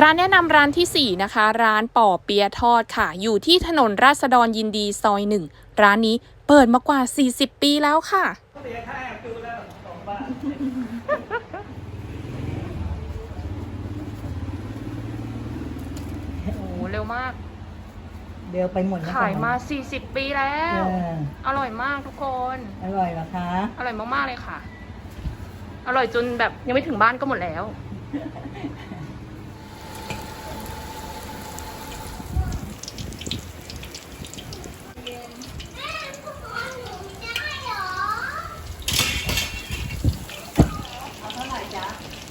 ร้านแนะนำร้านทีสี่ 4 นะคะ ร้านป่อเปียะทอดค่ะ อยู่ที่ถนนราษฎรยินดีซอยหนึ่งร้านนี้เปิดมากว่า 40 ปีแล้วค่ะเสียค่าแอบดูแล้วสองบาทโอ้เร็วมากเดี๋ยวไปหมดแล้วขายมา 40 ปีแล้เอวออร่อยมากทุกคน อร่อยเหรอคะ อร่อยมากๆเลยค่ะ อร่อยจนแบบยังไม่ถึงบ้านก็หมดแล้ว 자.